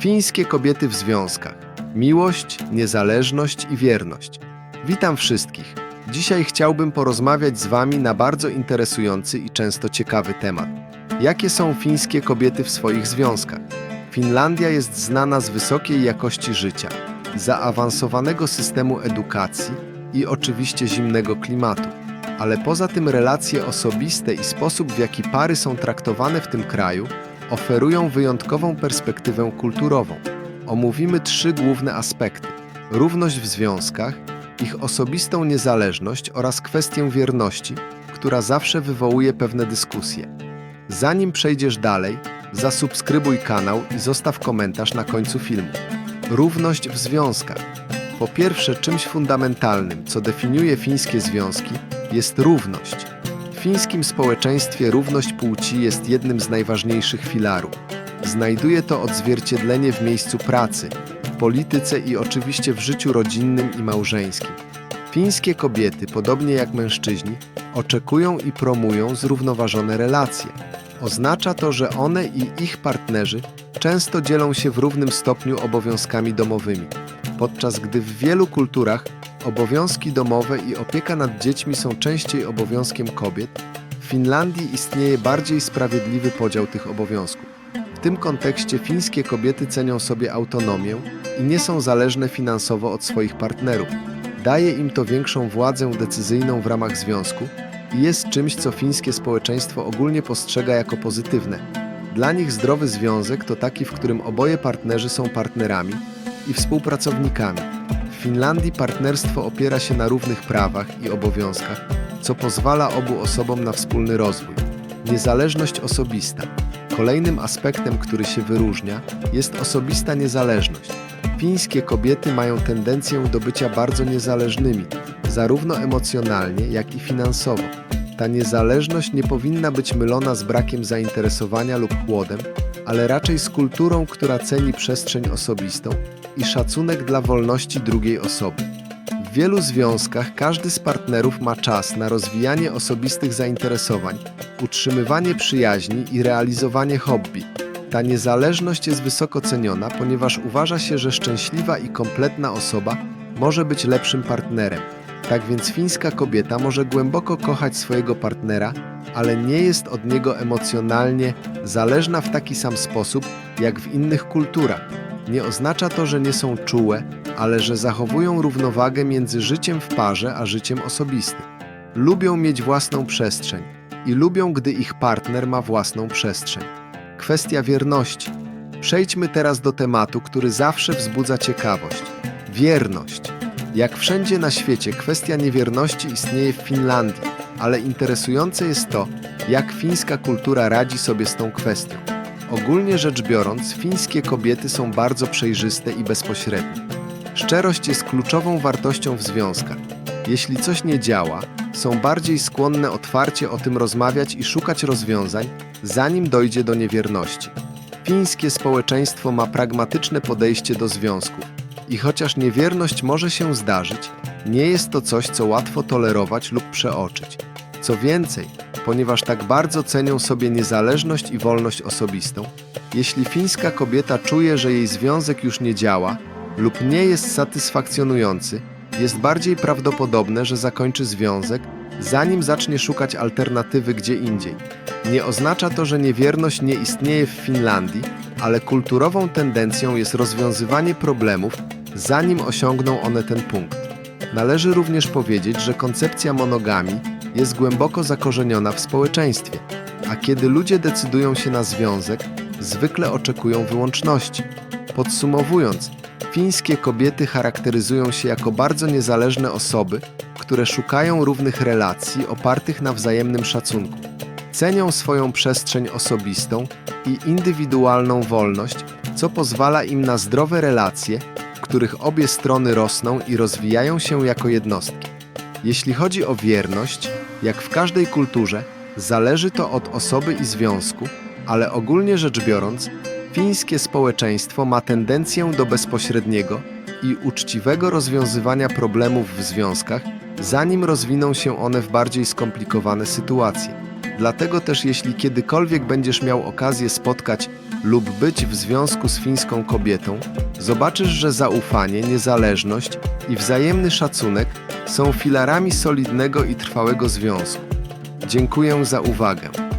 Fińskie kobiety w związkach. Miłość, niezależność i wierność. Witam wszystkich. Dzisiaj chciałbym porozmawiać z Wami na bardzo interesujący i często ciekawy temat. Jakie są fińskie kobiety w swoich związkach? Finlandia jest znana z wysokiej jakości życia, zaawansowanego systemu edukacji i oczywiście zimnego klimatu. Ale poza tym relacje osobiste i sposób, w jaki pary są traktowane w tym kraju, oferują wyjątkową perspektywę kulturową. Omówimy trzy główne aspekty: równość w związkach, ich osobistą niezależność oraz kwestię wierności, która zawsze wywołuje pewne dyskusje. Zanim przejdziesz dalej, zasubskrybuj kanał i zostaw komentarz na końcu filmu. Równość w związkach. Po pierwsze, czymś fundamentalnym, co definiuje fińskie związki, jest równość. Fińskim społeczeństwie równość płci jest jednym z najważniejszych filarów. Znajduje to odzwierciedlenie w miejscu pracy, w polityce i oczywiście w życiu rodzinnym i małżeńskim. Fińskie kobiety, podobnie jak mężczyźni, oczekują i promują zrównoważone relacje. Oznacza to, że one i ich partnerzy często dzielą się w równym stopniu obowiązkami domowymi, podczas gdy w wielu kulturach obowiązki domowe i opieka nad dziećmi są częściej obowiązkiem kobiet, w Finlandii istnieje bardziej sprawiedliwy podział tych obowiązków. W tym kontekście fińskie kobiety cenią sobie autonomię i nie są zależne finansowo od swoich partnerów. Daje im to większą władzę decyzyjną w ramach związku i jest czymś, co fińskie społeczeństwo ogólnie postrzega jako pozytywne. Dla nich zdrowy związek to taki, w którym oboje partnerzy są partnerami i współpracownikami. Finlandii partnerstwo opiera się na równych prawach i obowiązkach, co pozwala obu osobom na wspólny rozwój. Niezależność osobista. Kolejnym aspektem, który się wyróżnia, jest osobista niezależność. Fińskie kobiety mają tendencję do bycia bardzo niezależnymi, zarówno emocjonalnie, jak i finansowo. Ta niezależność nie powinna być mylona z brakiem zainteresowania lub chłodem, ale raczej z kulturą, która ceni przestrzeń osobistą i szacunek dla wolności drugiej osoby. W wielu związkach każdy z partnerów ma czas na rozwijanie osobistych zainteresowań, utrzymywanie przyjaźni i realizowanie hobby. Ta niezależność jest wysoko ceniona, ponieważ uważa się, że szczęśliwa i kompletna osoba może być lepszym partnerem. Tak więc fińska kobieta może głęboko kochać swojego partnera, ale nie jest od niego emocjonalnie zależna w taki sam sposób jak w innych kulturach. Nie oznacza to, że nie są czułe, ale że zachowują równowagę między życiem w parze a życiem osobistym. Lubią mieć własną przestrzeń i lubią, gdy ich partner ma własną przestrzeń. Kwestia wierności. Przejdźmy teraz do tematu, który zawsze wzbudza ciekawość. Wierność. Jak wszędzie na świecie, kwestia niewierności istnieje w Finlandii, ale interesujące jest to, jak fińska kultura radzi sobie z tą kwestią. Ogólnie rzecz biorąc, fińskie kobiety są bardzo przejrzyste i bezpośrednie. Szczerość jest kluczową wartością w związkach. Jeśli coś nie działa, są bardziej skłonne otwarcie o tym rozmawiać i szukać rozwiązań, zanim dojdzie do niewierności. Fińskie społeczeństwo ma pragmatyczne podejście do związków i chociaż niewierność może się zdarzyć, nie jest to coś, co łatwo tolerować lub przeoczyć. Co więcej, ponieważ tak bardzo cenią sobie niezależność i wolność osobistą, jeśli fińska kobieta czuje, że jej związek już nie działa lub nie jest satysfakcjonujący, jest bardziej prawdopodobne, że zakończy związek, zanim zacznie szukać alternatywy gdzie indziej. Nie oznacza to, że niewierność nie istnieje w Finlandii, ale kulturową tendencją jest rozwiązywanie problemów, zanim osiągną one ten punkt. Należy również powiedzieć, że koncepcja monogami jest głęboko zakorzeniona w społeczeństwie, a kiedy ludzie decydują się na związek, zwykle oczekują wyłączności. Podsumowując, fińskie kobiety charakteryzują się jako bardzo niezależne osoby, które szukają równych relacji opartych na wzajemnym szacunku. Cenią swoją przestrzeń osobistą i indywidualną wolność, co pozwala im na zdrowe relacje, w których obie strony rosną i rozwijają się jako jednostki. Jeśli chodzi o wierność, jak w każdej kulturze, zależy to od osoby i związku, ale ogólnie rzecz biorąc, fińskie społeczeństwo ma tendencję do bezpośredniego i uczciwego rozwiązywania problemów w związkach, zanim rozwiną się one w bardziej skomplikowane sytuacje. Dlatego też jeśli kiedykolwiek będziesz miał okazję spotkać lub być w związku z fińską kobietą, zobaczysz, że zaufanie, niezależność i wzajemny szacunek są filarami solidnego i trwałego związku. Dziękuję za uwagę.